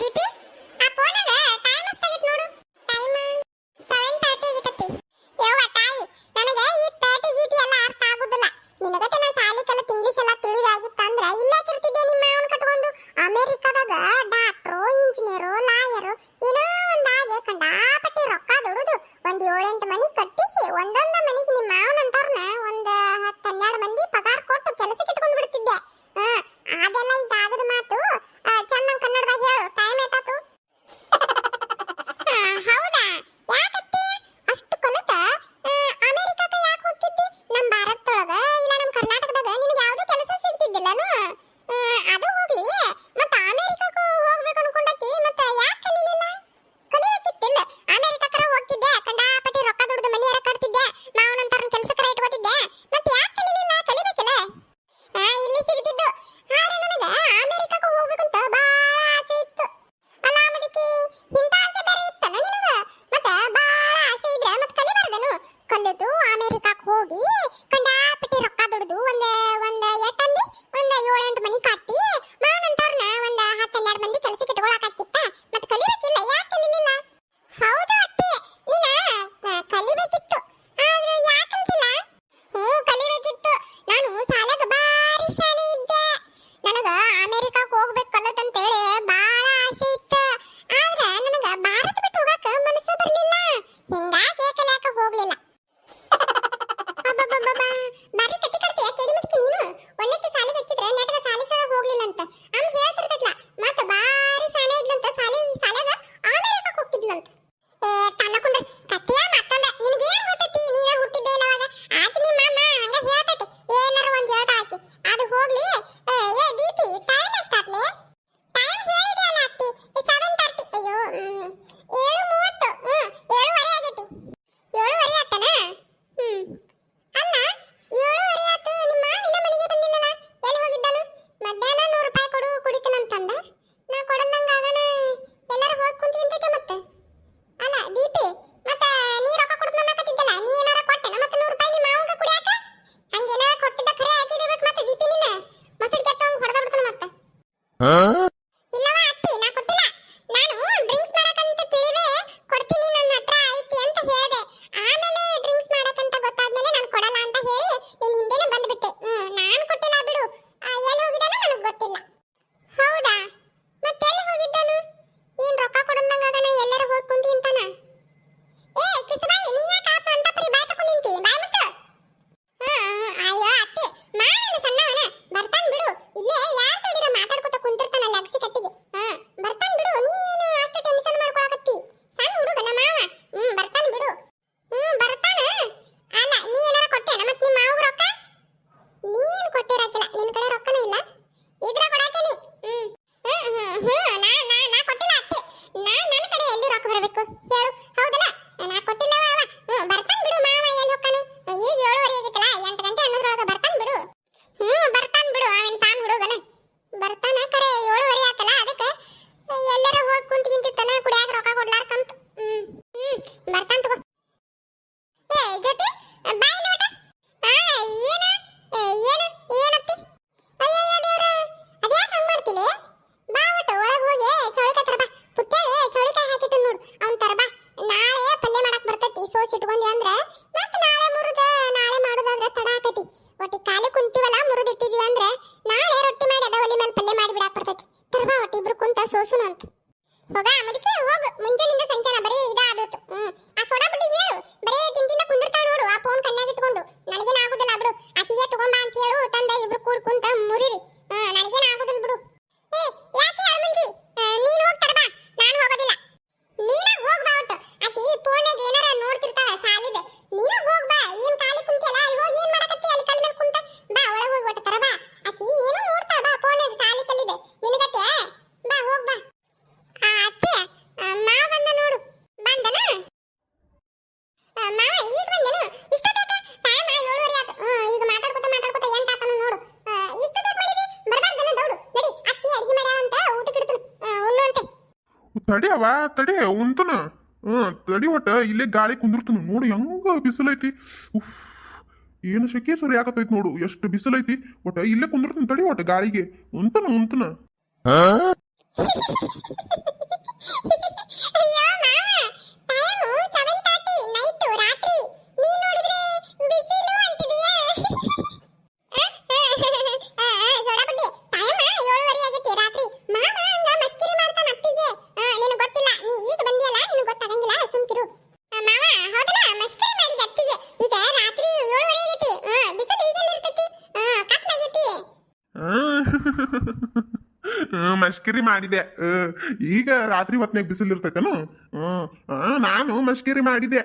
ದೀಪಿ ಆ ಫೋನಾಗ ಟೈಮ್ ಅಷ್ಟಾಗಿತ್ತು ನೋಡು. Time seven thirty ಆಗಿತ್ತಪ್ಪಿ ಯವ್ವ ತಾಯಿ, ನನಗೆ ಈ ತರ್ಟಿ ಗೀಟಿ ಎಲ್ಲ ಅರ್ಥ ಆಗುದಿಲ್ಲ. ನಿನಗತೆ ನಾನು ಸಾಲಿ ಕಲಿತ ಇಂಗ್ಲೀಷ್ ಎಲ್ಲ ತಿಳಿದಾಗಿತ್ತಂದ್ರ ಇಲ್ಲೇ ತಿರ್ತಿದ್ದೆ ನಿಮ್ಮ ಅವನ ಕಟ್ಕೊಂಡು. ಅಮೆರಿಕದಾಗ ಡಾಕ್ಟ್ರು ಇಂಜಿನಿಯರು ಲಾಯರು ಏನೋ ಒಂದಾಗೆ ಕಂಡಾಪಟ್ಟಿ ರೊಕ್ಕ ದುಡುದು ಒಂದು ಏಳೆಂಟು ಮನಿ ಕಟ್ಟಿಸಿ ಒಂದೊಂದು ಇಟ್ಕೊಳಕಾಕಿತ್ತು 别打 Huh? ಸೋಸುನ ಅಂತ. ಹೋಗ ಮುದಕ್ಕೆ ಹೋಗು. ಮುಂಜಾನಿಂದ ಸಂಚಾರ ಬರೀ ಇದಾದೋತು. ಹ್ಮ್. ಆ ಸೋಡಾ ಬುಡ್ಡಿ ಹೇಳು. ಬರೀ ತಿಂತಿಂದ ಕುಂದಿರ್ತಾಳ ನೋಡು, ಆ ಫೋನ್ ಕಣ್ಣಾಗ ಇಟ್ಕೊಂಡು. ನನಗೇನಾಗುದಿಲ್ಲ ಬಿಡು. ಆಕಿಗೆ ತಗೊಂಬಾ ಅಂತ ಹೇಳು, ತಂದೆ ಇಬ್ರು ಕೂಡ್ ಮುರಿರಿ. ತಡಿಯವ? ತಡಿ ಉಂತನ ಹ್ಞೂ ತಡಿ ಒಟ್ಟ ಇಲ್ಲೇ ಗಾಳಿ ಕುಂದಿರ್ತನು ನೋಡು ಹೆಂಗ ಬಿಸಿಲೈತಿ. ಉಫ್ ಏನು ಶೆಕೆ ಸುರಿ ಯಾಕತ್ತೈತಿ ನೋಡು. ಎಷ್ಟು ಬಿಸಿಲೈತಿ. ಒಟ್ಟ ಇಲ್ಲೇ ಕುಂದಿರ್ತನ ತಡಿ ಒಟ್ಟ ಗಾಳಿಗೆ ಉಂತನ ಉಂತನ ಮಷ್ಕಿರಿ ಮಾಡಿದೆ. ಈಗ ರಾತ್ರಿ ಹೊತ್ನಾಗ ಬಿಸಿಲು ಇರ್ತೈತೇನು ನಾನು ಮಷ್ಕಿರಿ ಮಾಡಿದೆ.